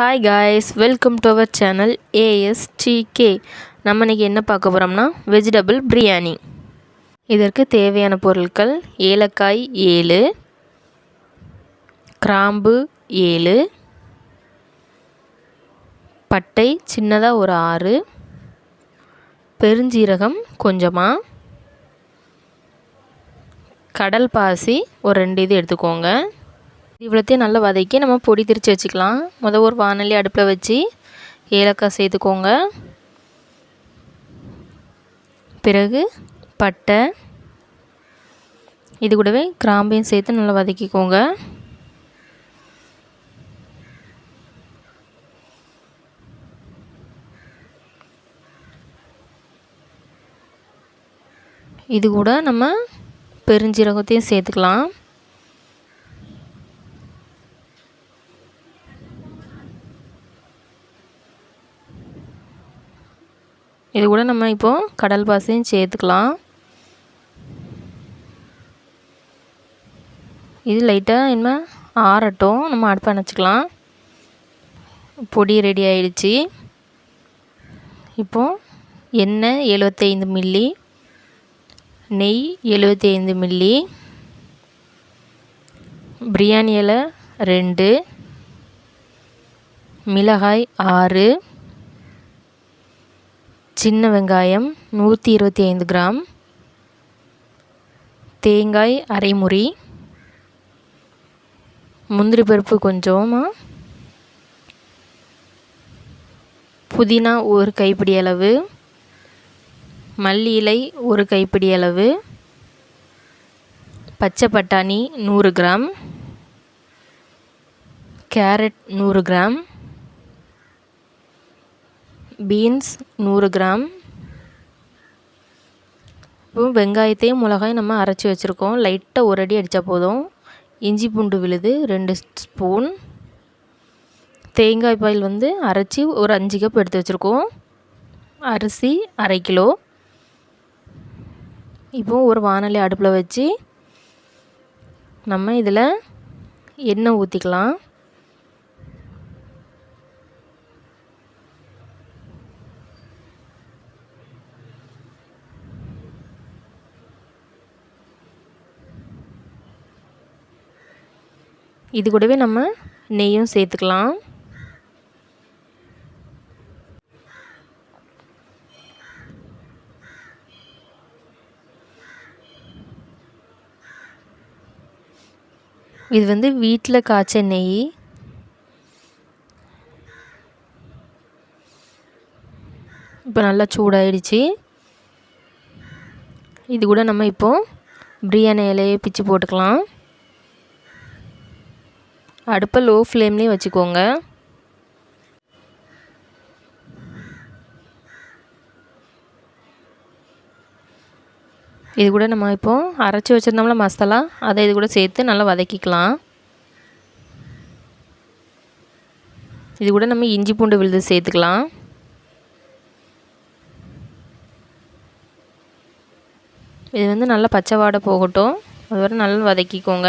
Hi guys welcome to our channel ASTK நம்ம இன்றைக்கி என்ன பார்க்க போகிறோம்னா வெஜிடபிள் பிரியாணி இதற்கு தேவையான பொருட்கள் ஏலக்காய் ஏழு கிராம்பு ஏழு பட்டை சின்னதாக ஒரு ஆறு பெருஞ்சீரகம் கொஞ்சமாக கடல் பாசி ஒரு ரெண்டு இது எடுத்துக்கோங்க. இவ்வளோத்தையும் நல்லா வதக்கி நம்ம பொடி திரித்து வச்சுக்கலாம். முதல் ஒரு வானொலி அடுப்பில் வச்சு ஏலக்காய் சேர்த்துக்கோங்க. பிறகு பட்டை இது கூடவே கிராம்பையும் சேர்த்து நல்லா வதக்கிக்கோங்க. இது கூட நம்ம பெருஞ்சீரகத்தையும் சேர்த்துக்கலாம். இது கூட நம்ம இப்போது கடல் பாசையும் சேர்த்துக்கலாம். இது லைட்டாக என்ன ஆறட்டும். நம்ம அடுப்பை அணைச்சிக்கலாம். பொடி ரெடி ஆயிடுச்சு. இப்போது எண்ணெய் எழுபத்தைந்து மில்லி நெய் எழுபத்தி ஐந்து மில்லி பிரியாணி இலை ரெண்டு மிளகாய் ஆறு சின்ன வெங்காயம் நூற்றி இருபத்தி ஐந்து கிராம். தேங்காய் அரைமுறி முந்திரி பருப்பு கொஞ்சமாக புதினா ஒரு கைப்பிடி அளவு. மல்லி இலை ஒரு கைப்பிடி அளவு. பச்சை பட்டாணி நூறு கிராம். கேரட் நூறு கிராம். பீன்ஸ் நூறு கிராம். இப்போ வெங்காயத்தையும் மிளகாயும் நம்ம அரைச்சி வச்சுருக்கோம். லைட்டாக ஒரு அடி அடித்தா போதும். இஞ்சி பூண்டு விழுது ரெண்டு ஸ்பூன். தேங்காய் பாயில் வந்து அரைச்சி ஒரு அஞ்சு கப் எடுத்து வச்சுருக்கோம். அரிசி அரை கிலோ. இப்போ ஒரு வானொலி அடுப்பில் வச்சு நம்ம இதில் எண்ணெய் ஊற்றிக்கலாம் இது கூடவே நம்ம நெய்யும் சேர்த்துக்கலாம். இது வந்து வீட்டில் காய்ச்ச நெய். இப்போ நல்லா சூடாயிடுச்சு. இது கூட நம்ம இப்போது பிரியாணி இலையை பிச்சு போட்டுக்கலாம். அடுப்பை லோ ஃப்ளேம்லேயும் வச்சுக்கோங்க. இது கூட நம்ம இப்போது அரைச்சி வச்சுருந்தோம்ல மசாலா அதை இது கூட சேர்த்து நல்லா வதக்கிக்கலாம். இது கூட நம்ம இஞ்சி பூண்டு விழுது சேர்த்துக்கலாம். இது வந்து நல்லா பச்சை வாடை போகட்டும். அதுவரை நல்லா வதக்கிக்கோங்க.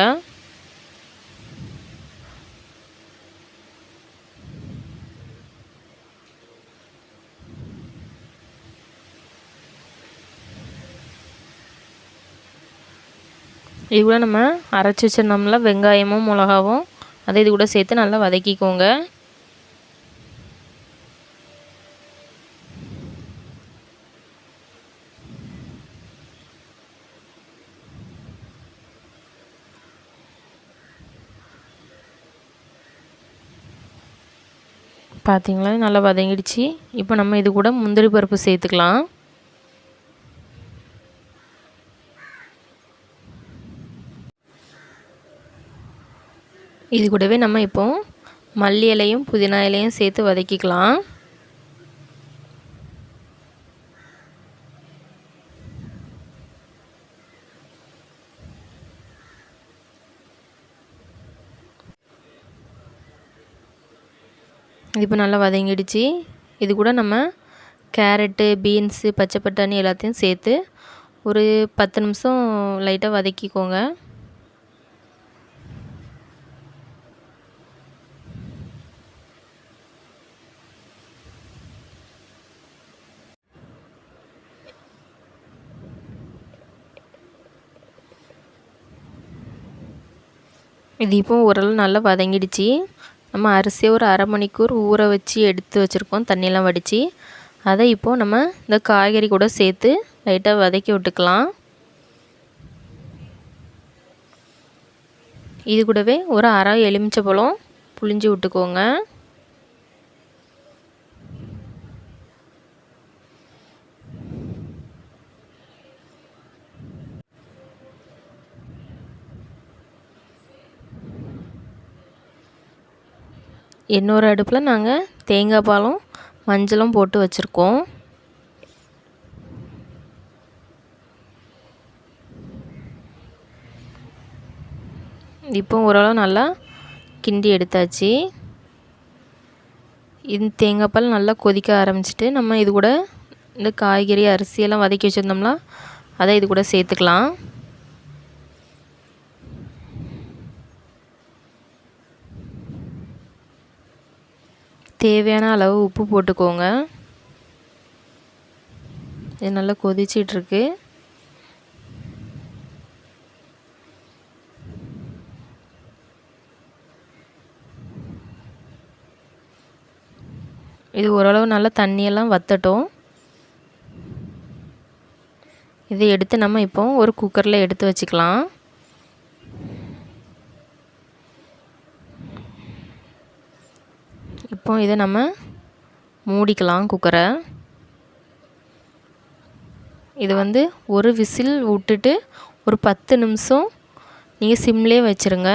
இது கூட நம்ம அரைச்சி வச்சிருந்தோம்ல வெங்காயமும் மிளகாவும். அதை இது கூட சேர்த்து நல்லா வதக்கிக்கோங்க. பார்த்தீங்களா நல்லா வதங்கிடுச்சு. இப்போ நம்ம இது கூட முந்திரி பருப்பு சேர்த்துக்கலாம். இது கூடவே நம்ம இப்போ மல்லி இலையும் புதினா இலையும் சேர்த்து வதக்கிக்கலாம். இது இப்போ நல்லா வதங்கிடுச்சு. இது கூட நம்ம கேரட்டு பீன்ஸு பச்சை பட்டாணி எல்லாத்தையும் சேர்த்து ஒரு பத்து நிமிஷம் லைட்டாக வதக்கிக்கோங்க. இது இப்போ ஓரளவு நல்லா வதங்கிடுச்சு. நம்ம அரிசியை ஒரு அரை மணிக்கூர் ஊற வச்சு எடுத்து வச்சுருக்கோம். தண்ணியெலாம் வடித்து அதை இப்போது நம்ம இந்த காய்கறி கூட சேர்த்து லைட்டாக வதக்கி விட்டுக்கலாம். இது கூடவே ஒரு அரை எலுமிச்சை பழம் புளிஞ்சு விட்டுக்கோங்க. இன்னொரு அடுப்பில் நாங்கள் தேங்காய் பாலும் மஞ்சளும் போட்டு வச்சுருக்கோம். இப்போ ஓரளவு நல்லா கிண்டி எடுத்தாச்சு. இந்த தேங்காய் பால் நல்லா கொதிக்க ஆரம்பிச்சிட்டு நம்ம இது கூட இந்த காய்கறி அரிசியெல்லாம் வதக்கி வச்சுருந்தோம்னா அதை இது கூட சேர்த்துக்கலாம். தேவையான அளவு உப்பு போட்டுக்கோங்க. இது நல்லா கொதிச்சிட்ருக்கு. இது ஓரளவு நல்லா தண்ணியெல்லாம் வத்தட்டும். இதை எடுத்து நம்ம இப்போ ஒரு குக்கரில் எடுத்து வச்சுக்கலாம். இப்போ இதை நம்ம மூடிக்கலாம் குக்கரை இது வந்து ஒரு விசில் விட்டுட்டு ஒரு பத்து நிமிஷம் நீங்கள் சிம்லேயே வச்சுருங்க.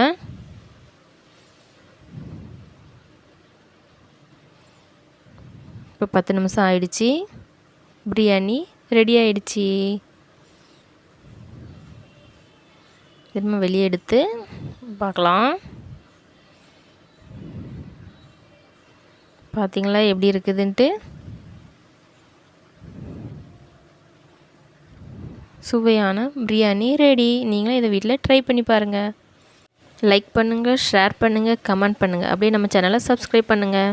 இப்போ பத்து நிமிஷம் ஆயிடுச்சு. பிரியாணி ரெடி ஆயிடுச்சு. திரும்ப வெளியே எடுத்து பார்க்கலாம். பார்த்தீங்களா எப்படி இருக்குதுன்ட்டு? சுவையான பிரியாணி ரெடி நீங்களும் இதை வீட்டில் ட்ரை பண்ணி பாருங்கள் லைக் பண்ணுங்கள் ஷேர் பண்ணுங்கள் கமெண்ட் பண்ணுங்கள் அப்படியே நம்ம சேனலை சப்ஸ்கிரைப் பண்ணுங்கள்